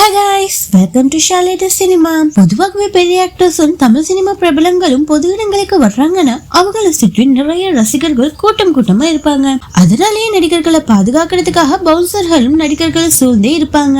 Hi guys. Welcome to ஷாலேட் cinema பொதுவாகவே பெரிய ஆக்டர்ஸும் தமிழ் சினிமா பிரபலங்களும் பொது இடங்களுக்கு வர்றாங்கன்னா அவங்கள சுற்றி நிறைய ரசிகர்கள் கூட்டம் கூட்டமா இருப்பாங்க. அதனாலேயே நடிகர்களை பாதுகாக்கிறதுக்காக பவுன்சர்களும் நடிகர்களை சூழ்ந்தே இருப்பாங்க.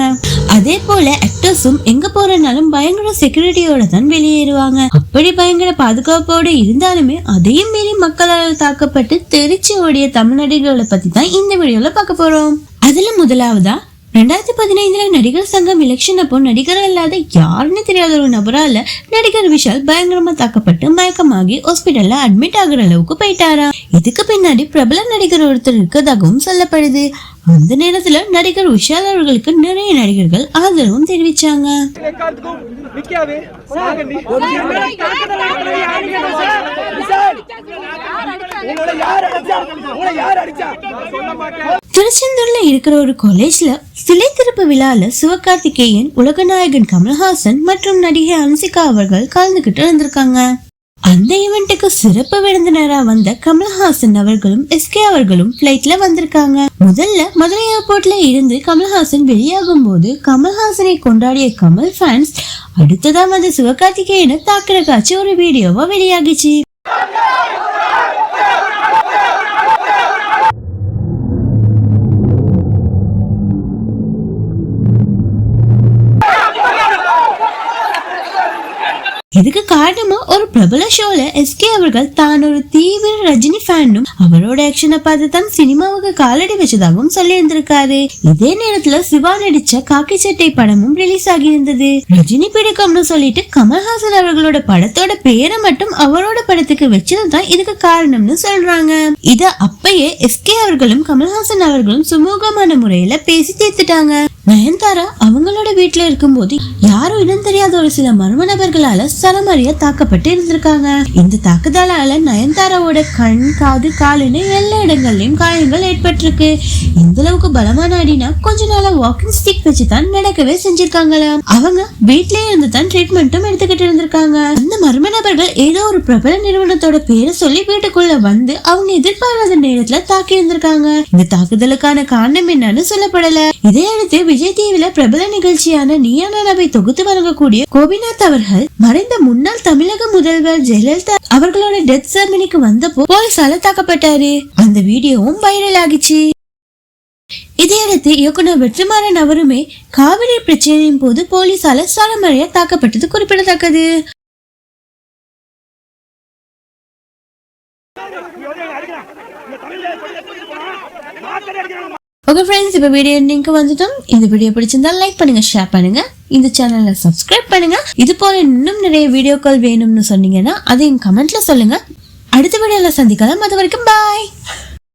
அதே போல ஆக்டர்ஸும் எங்க போறனாலும் பயங்கர செக்யூரிட்டியோட தான் வெளியேறுவாங்க. அப்படி பயங்கர பாதுகாப்போடு இருந்தாலுமே அதையும் மீறி மக்களால் தாக்கப்பட்டு தெரிச்சு ஓடிய தமிழ் நடிகர்களை பத்தி தான் இந்த வீடியோல பார்க்க போறோம். அதுல முதலாவதா ரெண்டாயிரத்தி பதினைந்துல நடிகர் சங்கம் எலெக்ஷன் அப்போ நடிகர் அல்லாத யாருன்னு தெரியாத ஒரு நபரால நடிகர் விஷால் பயங்கரமா தாக்கப்பட்டு மயக்கமாகி ஹாஸ்பிட்டல்ல அட்மிட் ஆகுற அளவுக்கு போயிட்டாரா? இதுக்கு பின்னாடி பிரபல நடிகர் ஒருத்தர் இருக்கதாகவும் சொல்லப்படுது. அந்த நேரத்துல நடிகர் விஷால் அவர்களுக்கு நிறைய நடிகர்கள் ஆதரவும் தெரிவிச்சாங்க. உங்களை யார் அடிச்சா? உங்களை யார் அடிச்சா? சொல்ல மாட்டேன் திருச்செந்தூர்ல இருக்கிற ஒரு காலேஜ்ல சிலை திறப்பு விழால சிவகார்த்திகேயன் உலகநாயகன் கமல்ஹாசன் மற்றும் நடிகை அன்சிகா அவர்கள் கலந்துகிட்டு இருந்திருக்காங்க. அந்த ஈவெண்ட்டுக்கு சிறப்பு விருந்தினரா வந்த கமல்ஹாசன் அவர்களும் எஸ்கே அவர்களும் பிளைட்ல வந்திருக்காங்க. முதல்ல மதுரை ஏர்போர்ட்ல இருந்து கமல்ஹாசன் வெளியாகும் போது கமல்ஹாசனை கொண்டாடிய கமல் ஃபேன்ஸ் அடுத்ததான் வந்து சிவகார்த்திகேயனை தாக்குற காட்சி ஒரு வீடியோவா வெளியாகிச்சு. இதுக்கு காரணமா ஒரு பிரபல ஷோல எஸ்கே அவர்கள் தான் ஒரு தீவிர ரஜினி ஃபேனும் அவரோட ஆக்ஷனை பார்த்து தான் சினிமாவுக்கு காலடி வச்சதாகவும் சொல்லி இருந்திருக்காரு இதே நேரத்துல சிவா நடிச்ச காக்கி சட்டை படமும் ரிலீஸ் ஆகியிருந்தது. ரஜினி பிடிக்கும்னு சொல்லிட்டு கமல்ஹாசன் அவர்களோட படத்தோட பேரை மட்டும் அவரோட படத்துக்கு வச்சதுதான் இதுக்கு காரணம்னு சொல்றாங்க. இத அப்பயே எஸ்கே அவர்களும் கமல்ஹாசன் அவர்களும் சுமூகமான முறையில பேசி தீர்த்துட்டாங்க. நயன்தாரா அவங்களோட வீட்டுல இருக்கும்போது யாரும் இடம் தெரியாத ஒரு சில மர்ம நபர்களால சரமாரியா தாக்கப்பட்டு இருந்திருக்காங்க. இந்த தாக்குதலால நயன்தாராவோட கண் காது காலுன்னு எல்லா இடங்கள்லயும் காயங்கள் ஏற்பட்டிருக்கு. இந்த அளவுக்கு பலமான அடினா கொஞ்ச நாளா வாக்கிங் ஸ்டிக் வச்சு தான் நடக்கவே செஞ்சிருக்காங்களாம். அவங்க வீட்லயே இருந்து தான் ட்ரீட்மெண்ட்டும் எடுத்துக்கிட்டு இருந்திருக்காங்க. அந்த மர்ம நபர்கள் ஏதோ ஒரு பிரபல நிறுவனத்தோட பேரை சொல்லி வீட்டுக்குள்ள வந்து அவங்க எதிர்பாராத நேரத்துல தாக்கி இருந்திருக்காங்க. இந்த தாக்குதலுக்கான காரணம் என்னன்னு சொல்லப்படல. இதையடுத்து விஜய் டிவில பிரபல நிகழ்ச்சியான நீயானவை தொகுத்து வழங்கக்கூடிய கோபிநாத் அவர்கள் மறைந்த முன்னாள் தமிழக முதல்வர் ஜெயலலிதா அவர்களோட டெத் செரமனிக்கு வந்தப்போ போலீசால தாக்கப்பட்டாரு. அந்த வீடியோவும் வைரல் ஆகிச்சு. இதையடுத்து இயக்குனர் வெற்றிமாறன் அவருமே காவிரி பிரச்சனையின் போது போலீசால சரமறையா தாக்கப்பட்டது குறிப்பிடத்தக்கது. ஓகே ஃப்ரெண்ட்ஸ் இப்போ வீடியோ எண்டிங்க்கு வந்துட்டோம். இந்த வீடியோ பிடிச்சிருந்தா லைக் பண்ணுங்க ஷேர் பண்ணுங்க. இந்த சேனலை சப்ஸ்கிரைப் பண்ணுங்க. இது போல இன்னும் நிறைய வீடியோக்கள் வேணும்னு சொன்னீங்கன்னா அதையும் கமெண்ட்ல சொல்லுங்க. அடுத்த வீடியோல சந்திக்கலாம். அது வரைக்கும் பாய்